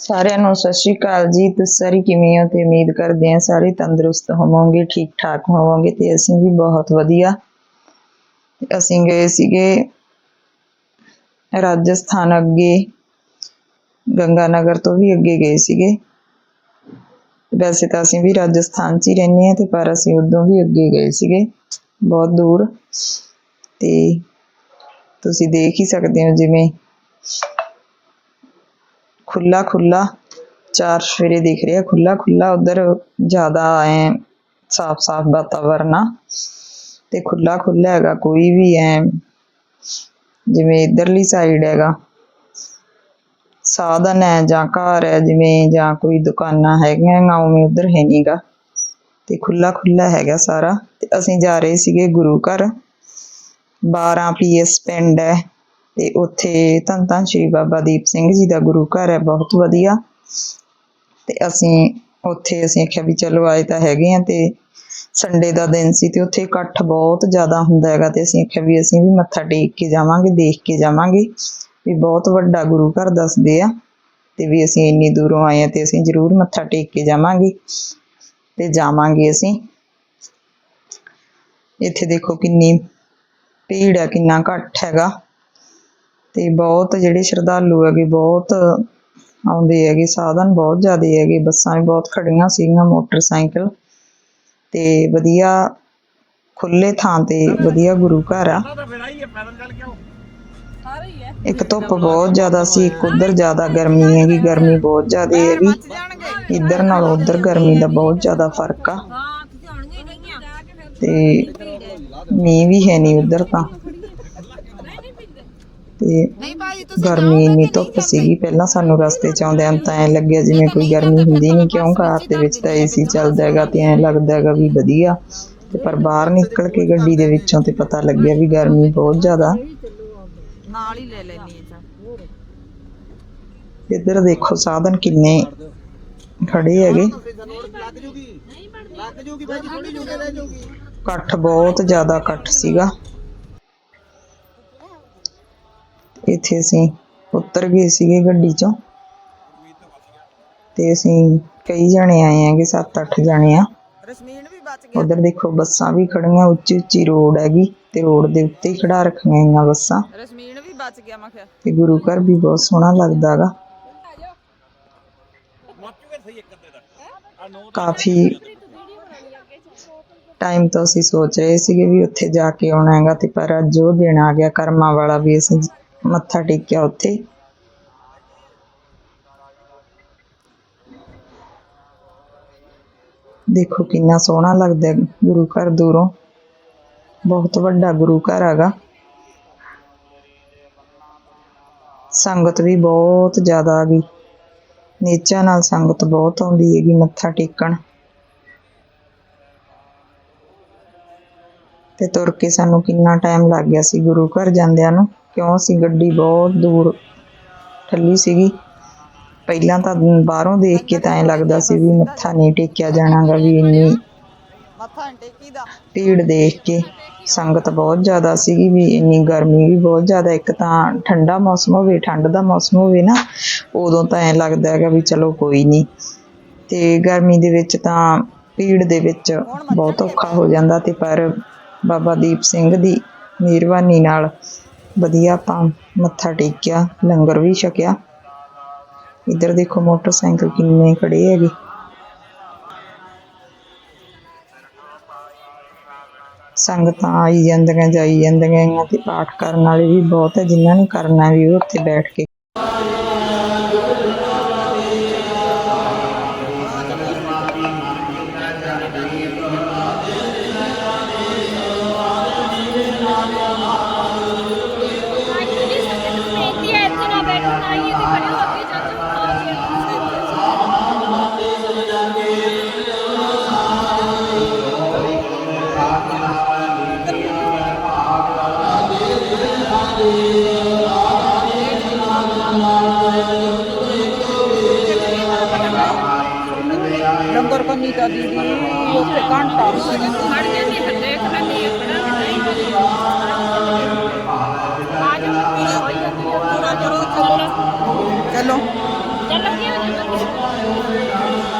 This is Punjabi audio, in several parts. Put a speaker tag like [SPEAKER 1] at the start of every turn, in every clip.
[SPEAKER 1] ਸਾਰਿਆਂ ਨੂੰ ਸਤਿ ਸ਼੍ਰੀ ਅਕਾਲ ਜੀ। ਤੁਸੀਂ ਸਾਰੇ ਕਿਵੇਂ ਹੋ ਤੇ ਉਮੀਦ ਕਰਦੇ ਹਾਂ ਸਾਰੇ ਤੰਦਰੁਸਤ ਹੋਵੋਗੇ ਠੀਕ ਠਾਕ ਹੋਵੋਗੇ ਤੇ ਅਸੀਂ ਵੀ ਬਹੁਤ ਵਧੀਆ। ਅਸੀਂ ਗਏ ਸੀਗੇ ਰਾਜਸਥਾਨ ਅੱਗੇ, ਗੰਗਾਨਗਰ ਤੋਂ ਵੀ ਅੱਗੇ ਗਏ ਸੀਗੇ। ਵੈਸੇ ਤਾਂ ਅਸੀਂ ਵੀ ਰਾਜਸਥਾਨ 'ਚ ਹੀ ਰਹਿੰਦੇ ਹਾਂ ਤੇ ਪਰ ਅਸੀਂ ਉਦੋਂ ਵੀ ਅੱਗੇ ਗਏ ਸੀਗੇ, ਬਹੁਤ ਦੂਰ। ਤੇ ਤੁਸੀਂ ਦੇਖ ਹੀ ਸਕਦੇ ਹੋ ਜਿਵੇਂ ਖੁੱਲਾ ਖੁੱਲਾ ਚਾਰ ਸਵੇਰੇ ਦਿਖ ਰਿਹਾ ਖੁੱਲਾ ਖੁੱਲਾ ਉਧਰ ਜ਼ਿਆਦਾ ਐ ਸਾਫ਼ ਸਾਫ਼ ਵਾਤਾਵਰਨ ਆ ਤੇ ਖੁੱਲਾ ਖੁੱਲਾ ਹੈਗਾ, ਕੋਈ ਵੀ ਐ ਜਿਵੇਂ ਇਧਰਲੀ ਸਾਈਡ ਹੈਗਾ। ਸਾਧਨ ਹੈ ਜਾਂ ਘਰ ਹੈ ਜਿਵੇਂ ਜਾਂ ਕੋਈ ਦੁਕਾਨਾਂ ਹੈਗੀਆਂ ਗਾ, ਉਵੇਂ ਉਧਰ ਹੈ ਨਹੀਂਗਾ ਤੇ ਖੁੱਲਾ ਖੁੱਲਾ ਹੈਗਾ ਸਾਰਾ। ਤੇ ਅਸੀਂ ਜਾ ਰਹੇ ਸੀਗੇ ਗੁਰੂ ਘਰ। 12 ਪੀਐਸ ਪਿੰਡ ਹੈ। ਤੇ ਉੱਥੇ ਧੰਨ ਧੰਨ ਸ਼੍ਰੀ ਬਾਬਾ ਦੀਪ ਸਿੰਘ ਜੀ ਦਾ ਗੁਰੂ ਘਰ ਹੈ, ਬਹੁਤ ਵਧੀਆ। ਤੇ ਅਸੀਂ ਉੱਥੇ, ਅਸੀਂ ਆਖਿਆ ਵੀ ਚਲੋ ਆਏ ਤਾਂ ਹੈਗੇ ਆ ਤੇ ਸੰਡੇ ਦਾ ਦਿਨ ਸੀ ਤੇ ਉੱਥੇ ਇਕੱਠ ਬਹੁਤ ਜ਼ਿਆਦਾ ਹੁੰਦਾ ਹੈਗਾ ਤੇ ਅਸੀਂ ਆਖਿਆ ਵੀ ਅਸੀਂ ਵੀ ਮੱਥਾ ਟੇਕ ਕੇ ਜਾਵਾਂਗੇ, ਦੇਖ ਕੇ ਜਾਵਾਂਗੇ ਵੀ ਬਹੁਤ ਵੱਡਾ ਗੁਰੂ ਘਰ ਦੱਸਦੇ ਆ ਤੇ ਵੀ ਅਸੀਂ ਇੰਨੀ ਦੂਰੋਂ ਆਏ ਆ ਤੇ ਅਸੀਂ ਜ਼ਰੂਰ ਮੱਥਾ ਟੇਕ ਕੇ ਜਾਵਾਂਗੇ ਤੇ ਜਾਵਾਂਗੇ ਅਸੀਂ। ਇੱਥੇ ਦੇਖੋ ਕਿੰਨੀ ਭੀੜ ਹੈ, ਕਿੰਨਾ ਘੱਟ ਹੈਗਾ। ਤੇ ਬਹੁਤ ਜਿਹੜੇ ਸ਼ਰਧਾਲੂ ਹੈਗੇ, ਬਹੁਤ ਆਉਂਦੇ ਹੈਗੇ, ਸਾਧਨ ਬਹੁਤ ਜ਼ਿਆਦਾ ਹੈਗੇ, ਬੱਸਾਂ ਵੀ ਬਹੁਤ ਖੜੀਆਂ ਸੀਗੀਆਂ, ਮੋਟਰਸਾਈਕਲ ਤੇ ਵਧੀਆ ਖੁੱਲੇ ਥਾਂ ਤੇ ਵਧੀਆ ਗੁਰੂ ਘਰ ਆ। ਇੱਕ ਧੁੱਪ ਬਹੁਤ ਜ਼ਿਆਦਾ ਸੀ, ਇੱਕ ਉਧਰ ਜ਼ਿਆਦਾ ਗਰਮੀ ਹੈਗੀ, ਗਰਮੀ ਬਹੁਤ ਜ਼ਿਆਦਾ ਹੈਗੀ। ਇੱਧਰ ਨਾਲੋਂ ਉਧਰ ਗਰਮੀ ਦਾ ਬਹੁਤ ਜ਼ਿਆਦਾ ਫ਼ਰਕ ਆ। ਤੇ ਮੀਂਹ ਵੀ ਹੈ ਨਹੀਂ ਉਧਰ ਤਾਂ। ਤੇ ਗਰਮੀ ਇੰਨੀ ਧੁੱਪ ਸੀਗੀ ਪਹਿਲਾਂ ਸਾਨੂੰ ਰਸਤੇ ਚ ਆਉਂਦਿਆਂ ਤਾਂ ਐ ਲੱਗਿਆ ਜਿਵੇਂ ਕੋਈ ਗਰਮੀ ਹੁੰਦੀ ਨਹੀਂ ਕਿਉਂ ਕਾਰ ਦੇ ਵਿੱਚ ਤਾਂ ਏਸੀ ਚੱਲਦਾ ਹੈਗਾ ਤੇ ਐ ਲੱਗਦਾ ਹੈਗਾ ਵੀ ਵਧੀਆ। ਤੇ ਪਰ ਬਾਹਰ ਨਿਕਲ ਕੇ ਗੱਡੀ ਦੇ ਵਿੱਚੋਂ ਤੇ ਪਤਾ ਲੱਗਿਆ ਵੀ ਗਰਮੀ ਬਹੁਤ ਜ਼ਿਆਦਾ।
[SPEAKER 2] ਨਾਲ ਹੀ ਲੈ ਲੈਣੀ ਹੈ ਚਾ
[SPEAKER 1] ਇੱਧਰ ਦੇਖੋ ਸਾਧਨ ਕਿੰਨੇ ਖੜੇ ਹੈਗੇ। ਇਕੱਠ ਬਹੁਤ ਜ਼ਿਆਦਾ ਇਕੱਠ ਸੀਗਾ। ਇੱਥੇ ਅਸੀਂ ਉਤਰ ਗਏ ਸੀਗੇ ਗੱਡੀ ਚੋਂ। ਤੇ ਅਸੀਂ ਕਈ ਜਣੇ ਆਏ ਆਂਗੇ 7-8 ਜਣੇ ਆ।
[SPEAKER 2] ਰਸਮੀਨ ਵੀ ਬਚ ਗਿਆ।
[SPEAKER 1] ਉਧਰ ਦੇਖੋ ਬੱਸਾਂ ਵੀ ਖੜੀਆਂ ਉੱਚੀ ਉੱਚੀ ਰੋਡ ਹੈਗੀ ਤੇ ਰੋਡ ਦੇ ਉੱਤੇ ਹੀ ਖੜਾ ਰੱਖੀਆਂ ਗਈਆਂ ਬੱਸਾਂ।
[SPEAKER 2] ਰਸਮੀਨ ਵੀ ਬਚ ਗਿਆ ਮੈਂ ਕਿਹਾ।
[SPEAKER 1] ਤੇ ਗੁਰੂ ਘਰ ਵੀ ਬਹੁਤ ਸੋਹਣਾ ਲੱਗਦਾ ਹੈਗਾ। ਕਾਫੀ ਟਾਈਮ ਤੋਂ ਅਸੀਂ ਸੋਚ ਰਹੇ ਸੀਗੇ ਵੀ ਉੱਥੇ ਜਾ ਕੇ ਆਉਣਾ ਹੈਗਾ ਤੇ ਪਰ ਅੱਜ ਉਹ ਦਿਨ ਆ ਗਿਆ ਕਰਮਾਂ ਵਾਲਾ ਵੀ ਅਸੀਂ ਮੱਥਾ ਟੇਕਿਆ ਉੱਥੇ। ਦੇਖੋ ਕਿੰਨਾ ਸੋਹਣਾ ਲੱਗਦਾ ਗੁਰੂ ਘਰ ਦੂਰੋਂ। ਬਹੁਤ ਵੱਡਾ ਗੁਰੂ ਘਰ ਹੈਗਾ। ਸੰਗਤ ਵੀ ਬਹੁਤ ਜ਼ਿਆਦਾ ਆ ਗਈ। ਨੀਚਾ ਨਾਲ ਸੰਗਤ ਬਹੁਤ ਆਉਂਦੀ ਹੈਗੀ ਮੱਥਾ ਟੇਕਣ। ਤੇ ਤੁਰ ਕੇ ਸਾਨੂੰ ਕਿੰਨਾ ਟਾਈਮ ਲੱਗ ਗਿਆ ਸੀ ਗੁਰੂ ਘਰ ਜਾਂਦਿਆਂ ਨੂੰ। ਕਿਉਂ ਸੀ ਗੱਡੀ ਬਹੁਤ ਦੂਰ ਠੱਲੀ ਸੀਗੀ। ਪਹਿਲਾਂ ਤਾਂ ਬਾਹਰੋਂ ਦੇਖ ਕੇ ਤਾਂ ਐ ਲੱਗਦਾ ਸੀ ਵੀ ਮੱਥਾ ਨਹੀਂ ਟੇਕਿਆ ਜਾਣਾਗਾ ਵੀ ਇੰਨੀ
[SPEAKER 2] ਮੱਥਾ ਟੇਕੀ
[SPEAKER 1] ਭੀੜ ਦੇਖ ਕੇ। ਸੰਗਤ ਬਹੁਤ ਜ਼ਿਆਦਾ ਸੀਗੀ ਵੀ ਇੰਨੀ ਗਰਮੀ ਵੀ ਬਹੁਤ ਜ਼ਿਆਦਾ। ਇੱਕ ਤਾਂ ਠੰਡਾ ਮੌਸਮ ਹੋਵੇ, ਠੰਡ ਦਾ ਮੌਸਮ ਹੋਵੇ ਨਾ, ਉਦੋਂ ਤਾਂ ਐ ਲੱਗਦਾ ਹੈਗਾ ਵੀ ਚਲੋ ਕੋਈ ਨਹੀਂ। ਤੇ ਗਰਮੀ ਦੇ ਵਿੱਚ ਤਾਂ ਭੀੜ ਦੇ ਵਿੱਚ ਬਹੁਤ ਔਖਾ ਹੋ ਜਾਂਦਾ ਤੇ ਪਰ ਬਾਬਾ ਦੀਪ ਸਿੰਘ ਦੀ ਮਿਹਰਬਾਨੀ ਨਾਲ ਵਧੀਆ ਆਪਾਂ ਮੱਥਾ ਟੇਕਿਆ, ਲੰਗਰ ਵੀ ਛਕਿਆ। ਇੱਧਰ ਦੇਖੋ ਮੋਟਰਸਾਈਕਲ ਕਿੰਨੇ ਖੜੇ ਹੈਗੇ। ਸੰਗਤਾਂ ਆਈ ਜਾਂਦੀਆਂ, ਜਾਈ ਜਾਂਦੀਆਂ ਤੇ ਪਾਠ ਕਰਨ ਵਾਲੇ ਵੀ ਬਹੁਤ ਹੈ ਜਿਨ੍ਹਾਂ ਨੇ ਕਰਨਾ ਵੀ ਉਹ ਉੱਥੇ ਬੈਠ ਕੇ।
[SPEAKER 2] ਲੰਗਰ ਕੰਨੀ ਦਾ ਦੀਦੀ ਉੱਥੇ ਘੰਟਾ
[SPEAKER 3] ਖੜ ਜਾਂਦੀ। ਹੈ ਦੇਖ ਲੈਂਦੀ ਹੈ ਖੜਾ ਨਹੀਂ ਆ ਜਾ। ਪੂਰਾ ਹੋਈ ਜਾਂਦੀ ਹੈ ਪੂਰਾ ਕਰੋ ਚੱਲੋ।
[SPEAKER 2] ਚਲੋ।
[SPEAKER 3] ਚੱਲੋ ਕੀ ਹੋ ਜਾਂਦਾ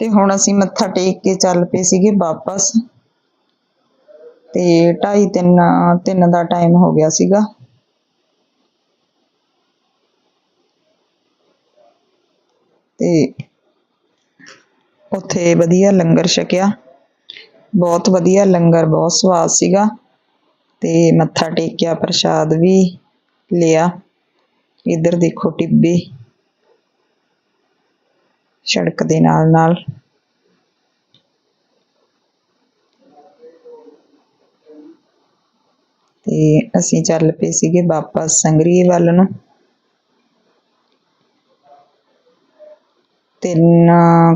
[SPEAKER 1] ਤੇ ਹੁਣ ਅਸੀਂ ਮੱਥਾ ਟੇਕ ਕੇ ਚੱਲ ਪਏ ਸੀਗੇ ਵਾਪਸ। ਤੇ 2:30 ਤਿੰਨ ਤਿੰਨ ਦਾ ਟਾਈਮ ਹੋ ਗਿਆ ਸੀਗਾ। ਤੇ ਉੱਥੇ ਵਧੀਆ ਲੰਗਰ ਛਕਿਆ। ਬਹੁਤ ਵਧੀਆ ਲੰਗਰ, ਬਹੁਤ ਸਵਾਦ ਸੀਗਾ। ਤੇ ਮੱਥਾ ਟੇਕਿਆ, ਪ੍ਰਸ਼ਾਦ ਵੀ ਲਿਆ। ਇੱਧਰ ਦੇਖੋ ਟਿੱਬੇ। ਸੜਕ ਦੇ ਨਾਲ ਨਾਲ। ਤੇ ਅਸੀਂ ਚੱਲ ਪਏ ਸੀਗੇ ਵਾਪਸ ਸੰਗਰੀਏ ਵੱਲ ਨੂੰ। ਤਿੰਨ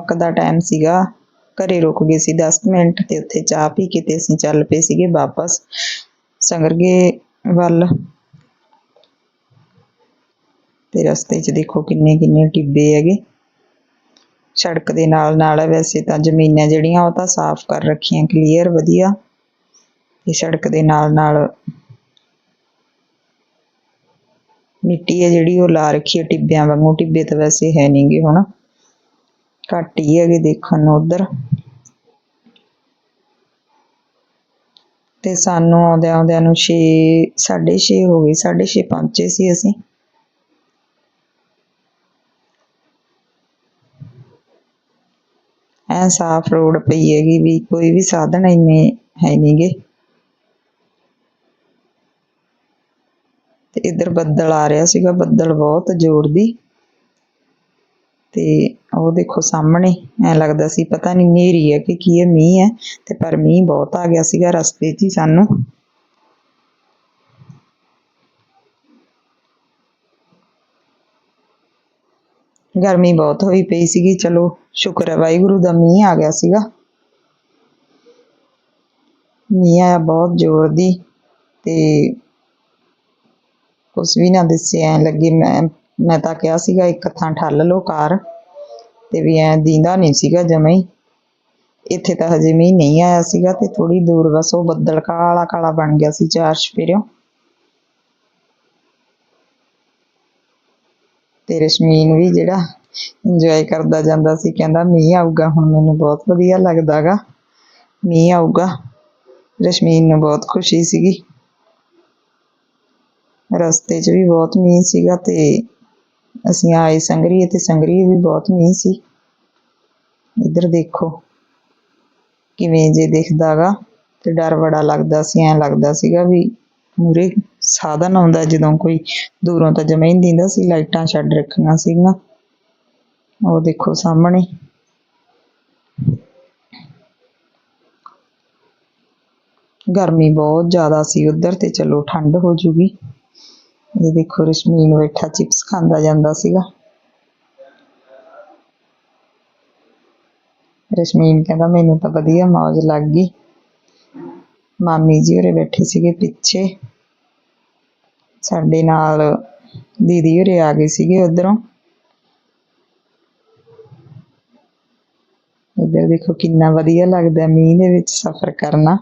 [SPEAKER 1] ਕ ਦਾ ਟਾਈਮ ਸੀਗਾ। ਘਰੇ ਰੁਕ ਗਏ ਸੀ 10 ਮਿੰਟ ਤੇ ਉੱਥੇ ਚਾਹ ਪੀ ਕੇ ਤੇ ਅਸੀਂ ਚੱਲ ਪਏ ਸੀਗੇ ਵਾਪਸ ਸੰਗਰਗੇ ਵੱਲ। ਤੇ ਰਸਤੇ 'ਚ ਦੇਖੋ ਕਿੰਨੇ ਕਿੰਨੇ ਟਿੱਬੇ ਹੈਗੇ। ਸੜਕ ਦੇ ਨਾਲ ਨਾਲ ਵੈਸੇ ਤਾਂ ਜ਼ਮੀਨਾਂ ਜਿਹੜੀਆਂ ਉਹ ਤਾਂ ਸਾਫ਼ ਕਰ ਰੱਖੀਆਂ ਕਲੀਅਰ ਵਧੀਆ। ਤੇ ਸੜਕ ਦੇ ਨਾਲ ਨਾਲ ਮਿੱਟੀ ਹੈ ਜਿਹੜੀ ਉਹ ਲਾ ਰੱਖੀ ਹੈ, ਟਿੱਬਿਆਂ ਵਾਂਗੂ। ਟਿੱਬੇ ਤਾਂ ਵੈਸੇ ਹੈ ਨਹੀਂਗੇ ਹੁਣ। ਘੱਟ ਹੀ ਹੈਗੇ ਦੇਖਣ ਨੂੰ ਉਧਰ। ਤੇ ਸਾਨੂੰ ਆਉਂਦਿਆਂ ਆਉਂਦਿਆਂ ਨੂੰ 6 6:30 ਹੋ ਗਏ 6:30 ਪਹੁੰਚੇ ਸੀ ਅਸੀਂ। ਐ ਸਾਫ਼ ਰੋਡ ਪਈ ਹੈਗੀ ਵੀ ਕੋਈ ਵੀ ਸਾਧਨ ਇੰਨੇ ਹੈ ਨਹੀਂਗੇ ਤੇ ਇੱਧਰ ਬੱਦਲ ਆ ਰਿਹਾ ਸੀਗਾ, ਬੱਦਲ ਬਹੁਤ ਜ਼ੋਰ ਦੀ। ਤੇ ਉਹ ਦੇਖੋ ਸਾਹਮਣੇ, ਐ ਲੱਗਦਾ ਸੀ, ਪਤਾ ਨਹੀਂ ਨੇਰੀ ਹੈ ਕਿ ਕੀ ਹੈ, ਮੀਂਹ ਹੈ, ਤੇ ਪਰ ਮੀਂਹ ਬਹੁਤ ਆ ਗਿਆ ਸੀਗਾ ਰਸਤੇ 'ਚ ਹੀ ਸਾਨੂੰ। ਗਰਮੀ ਬਹੁਤ ਹੋਈ ਪਈ ਸੀਗੀ, ਚਲੋ ਸ਼ੁਕਰ ਹੈ ਵਾਹਿਗੁਰੂ ਦਾ ਮੀਂਹ ਆ ਗਿਆ ਸੀਗਾ। ਮੀਂਹ ਆਇਆ ਬਹੁਤ ਜ਼ੋਰ ਦੀ ਤੇ ਕੁਛ ਵੀ ਨਾ ਦਿਸੇ ਐ ਲੱਗੇ ਮੈਂ ਮੈਂ ਤਾਂ ਕਿਹਾ ਸੀਗਾ ਇੱਕ ਥਾਂ ਠੱਲ ਲਓ ਕਾਰ ਤੇ ਵੀ ਐ ਦੀਂਦਾ ਨਹੀਂ ਸੀਗਾ ਜਮਾਂ ਹੀ। ਇੱਥੇ ਤਾਂ ਹਜੇ ਮੀਂਹ ਨਹੀਂ ਆਇਆ ਸੀਗਾ ਤੇ ਥੋੜੀ ਦੂਰ ਬਸ ਉਹ ਬੱਦਲ ਕਾਲਾ ਕਾਲਾ ਬਣ ਗਿਆ ਸੀ ਚਾਰ ਛਪੇਰਿਓ ਤੇ ਰਸ਼ਮੀਨ ਵੀ ਜਿਹੜਾ ਇੰਜੋਏ ਕਰਦਾ ਜਾਂਦਾ ਸੀ, ਕਹਿੰਦਾ ਮੀਂਹ ਆਊਗਾ, ਹੁਣ ਮੈਨੂੰ ਬਹੁਤ ਵਧੀਆ ਲੱਗਦਾਗਾ। ਮੀਂਹ ਆਊਗਾ ਰਸ਼ਮੀਨ ਨੂੰ ਬਹੁਤ ਖੁਸ਼ੀ ਸੀਗੀ। ਰਸਤੇ 'ਚ ਵੀ ਬਹੁਤ ਮੀਂਹ ਸੀਗਾ ਤੇ ਅਸੀਂ ਆਏ ਸੰਗਰੀਏ ਤੇ ਸੰਗਰੀਏ ਵੀ ਬਹੁਤ ਮੀਂਹ ਸੀ। ਇੱਧਰ ਦੇਖੋ, ਕਿਵੇਂ ਜੇ ਦਿਖਦਾਗਾ ਤੇ ਡਰ ਬੜਾ ਲੱਗਦਾ ਸੀ, ਐਂ ਲੱਗਦਾ ਸੀਗਾ ਵੀ ਮੂਰੇ ਸਾਧਨ ਆਉਂਦਾ ਜਦੋਂ ਕੋਈ ਦੂਰੋਂ ਤਾਂ ਜਮੇ ਹੀ ਦਿੰਦਾ ਸੀ, ਲਾਈਟਾਂ ਛੱਡ ਰੱਖੀਆਂ ਸੀਗੀਆਂ। ਉਹ ਦੇਖੋ ਸਾਹਮਣੇ। ਗਰਮੀ ਬਹੁਤ ਜ਼ਿਆਦਾ ਸੀ ਉੱਧਰ ਤੇ ਚਲੋ ਠੰਡ ਹੋ ਜੂਗੀ। ਇਹ ਦੇਖੋ ਰਸ਼ਮੀਨ ਬੈਠਾ, ਚਿਪਸ ਖਾਂਦਾ ਜਾਂਦਾ ਸੀਗਾ। ਰਸ਼ਮੀਨ ਕਹਿੰਦਾ, ਮੈਨੂੰ ਤਾਂ ਵਧੀਆ ਮੌਜ ਲੱਗ ਗਈ। ਮਾਮੀ ਜੀ ਉਰੇ ਬੈਠੇ ਸੀਗੇ ਪਿੱਛੇ। ਸਾਡੇ ਨਾਲ ਦੀਦੀ ਹੋਰੇ ਆ ਗਏ ਸੀਗੇ ਉਧਰੋਂ। ਇੱਧਰ ਦੇਖੋ ਕਿੰਨਾ ਵਧੀਆ ਲੱਗਦਾ ਮੀਂਹ ਦੇ ਵਿੱਚ ਸਫ਼ਰ ਕਰਨਾ।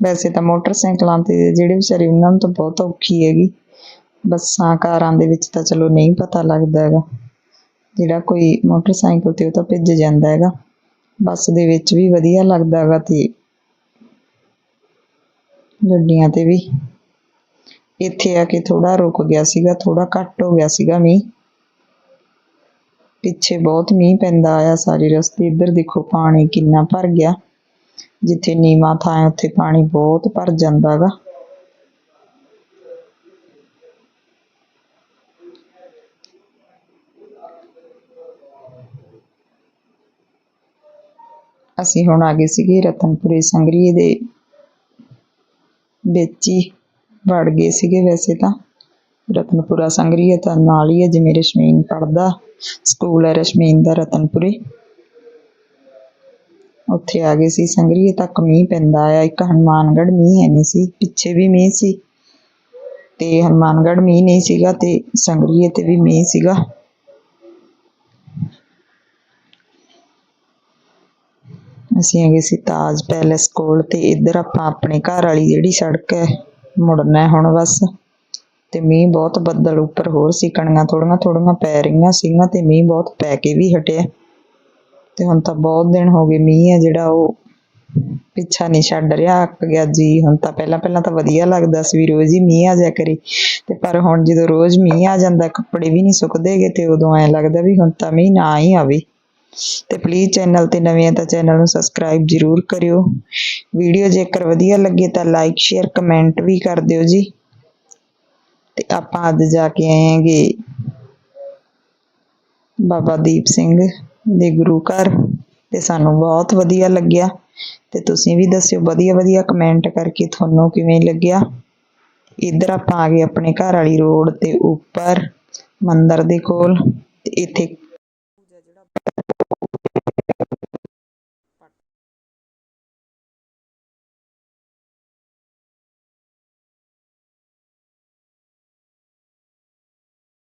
[SPEAKER 1] ਵੈਸੇ ਤਾਂ ਮੋਟਰਸਾਈਕਲਾਂ ਤੇ ਜਿਹੜੇ ਵਿਚਾਰੇ ਉਹਨਾਂ ਨੂੰ ਤਾਂ ਬਹੁਤ ਔਖੀ ਹੈਗੀ। ਬੱਸਾਂ, ਕਾਰਾਂ ਦੇ ਵਿੱਚ ਤਾਂ ਚਲੋ ਨਹੀਂ ਪਤਾ ਲੱਗਦਾ ਹੈਗਾ। ਜਿਹੜਾ ਕੋਈ ਮੋਟਰਸਾਈਕਲ ਤੇ ਉਹ ਤਾਂ ਭਿੱਜ ਜਾਂਦਾ ਹੈਗਾ। ਬੱਸ ਦੇ ਵਿੱਚ ਵੀ ਵਧੀਆ ਲੱਗਦਾ ਹੈਗਾ ਤੇ ਗੱਡੀਆਂ ਤੇ ਵੀ। ਇੱਥੇ ਆ ਕੇ ਥੋੜਾ ਰੁਕ ਗਿਆ ਸੀਗਾ ਥੋੜਾ ਘੱਟ ਹੋ ਗਿਆ ਸੀਗਾ ਮੀਂਹ। ਪਿੱਛੇ ਬਹੁਤ ਮੀਂਹ ਪੈਂਦਾ ਆਇਆ ਸਾਰੇ ਰਸਤੇ, ਇੱਧਰ ਦੇਖੋ ਪਾਣੀ ਕਿੰਨਾ ਭਰ ਗਿਆ। ਜਿੱਥੇ ਨੀਵਾਂ ਥਾਂ ਹੈ, ਉੱਥੇ ਪਾਣੀ ਬਹੁਤ ਭਰ ਜਾਂਦਾ ਗਾ ਅਸੀਂ ਹੁਣ ਆ ਗਏ ਸੀਗੇ ਰਤਨਪੁਰੇ ਸੰਗਰੀਏ ਦੇ ਵਿੱਚ ਹੀ। ਵੜ ਗਏ ਸੀਗੇ ਵੈਸੇ ਤਾਂ। ਰਤਨਪੁਰਾ ਸੰਗਰੀਏ ਤਾਂ ਨਾਲ ਹੀ ਹੈ, ਜਿਵੇਂ ਰਸ਼ਮੀਨ ਪੜਦਾ ਸਕੂਲ ਹੈ ਰਸ਼ਮੀਨ ਦਾ ਰਤਨਪੁਰੇ। ਉੱਥੇ ਆ ਗਏ ਸੀ ਸੰਗਰੀਏ ਤੱਕ ਮੀਂਹ ਪੈਂਦਾ ਆ ਇੱਕ ਹਨੂਮਾਨਗੜ੍ਹ ਮੀਂਹ ਹੈ ਨਹੀਂ ਸੀ, ਪਿੱਛੇ ਵੀ ਮੀਂਹ ਸੀ। ਤੇ ਹਨੂਮਾਨਗੜ੍ਹ ਮੀਂਹ ਨਹੀਂ ਸੀਗਾ ਤੇ ਸੰਗਰੀਏ ਤੇ ਵੀ ਮੀਂਹ ਸੀਗਾ। ਅਸੀਂ ਹੈਗੇ ਸੀ ਤਾਜ ਪੈਲੇਸ ਕੋਲ ਤੇ ਇੱਧਰ ਆਪਾਂ ਆਪਣੇ ਘਰ ਵਾਲੀ ਜਿਹੜੀ ਸੜਕ ਹੈ ਮੁੜਨਾ ਹੁਣ ਬਸ। ਤੇ ਮੀਂਹ ਬਹੁਤ ਬੱਦਲ ਉੱਪਰ ਹੋਰ ਸੀ, ਕਣੀਆਂ ਥੋੜੀਆਂ ਥੋੜੀਆਂ ਪੈ ਰਹੀਆਂ ਸੀਗੀਆਂ ਤੇ ਮੀਂਹ ਬਹੁਤ ਪੈ ਕੇ ਵੀ ਹਟਿਆ। ਤੇ ਹੁਣ ਤਾਂ ਬਹੁਤ ਦਿਨ ਹੋ ਗਏ ਮੀਂਹ ਆ ਜਿਹੜਾ ਉਹ ਪਿੱਛਾ ਨਹੀਂ ਛੱਡ ਰਿਹਾ। ਅੱਕ ਗਿਆ ਜੀ, ਹੁਣ ਤਾਂ ਪਹਿਲਾਂ ਪਹਿਲਾਂ ਤਾਂ ਵਧੀਆ ਲੱਗਦਾ ਸੀ ਵੀ ਰੋਜ਼ ਹੀ ਮੀਂਹ ਆ ਜਾਇਆ ਕਰੇ। ਤੇ ਪਰ ਹੁਣ ਜਦੋਂ ਰੋਜ਼ ਮੀਂਹ ਆ ਜਾਂਦਾ, ਕੱਪੜੇ ਵੀ ਨਹੀਂ ਸੁੱਕਦੇਗੇ ਤੇ ਉਦੋਂ ਐ ਲੱਗਦਾ ਵੀ ਹੁਣ ਤਾਂ ਮੀਂਹ ਨਾ ਹੀ ਆਵੇ। ਤੇ ਪਲੀਜ਼ ਚੈਨਲ ਤੇ ਨਵੇਂ ਆ ਤਾਂ ਚੈਨਲ ਨੂੰ ਸਬਸਕ੍ਰਾਈਬ ਜ਼ਰੂਰ ਕਰਿਓ। ਵੀਡੀਓ ਜੇਕਰ ਵਧੀਆ ਲੱਗੇ ਤਾਂ ਲਾਈਕ ਸ਼ੇਅਰ ਕਮੈਂਟ ਵੀ ਕਰ ਦਿਓ ਜੀ। ਤੇ ਆਪਾਂ ਅੱਜ ਜਾ ਕੇ ਆਏ ਹੈਗੇ ਬਾਬਾ ਦੀਪ ਸਿੰਘ ਦੇ ਗੁਰੂ ਘਰ ਤੇ ਸਾਨੂੰ ਬਹੁਤ ਵਧੀਆ ਲੱਗਿਆ। ਤੇ ਤੁਸੀਂ ਵੀ ਦੱਸਿਓ ਵਧੀਆ ਵਧੀਆ ਕਮੈਂਟ ਕਰਕੇ ਤੁਹਾਨੂੰ ਕਿਵੇਂ ਲੱਗਿਆ। ਇੱਧਰ ਆਪਾਂ ਆ ਗਏ ਆਪਣੇ ਘਰ ਵਾਲੀ ਰੋਡ ਤੇ ਉੱਪਰ ਮੰਦਰ ਦੇ ਕੋਲ ਤੇ ਇੱਥੇ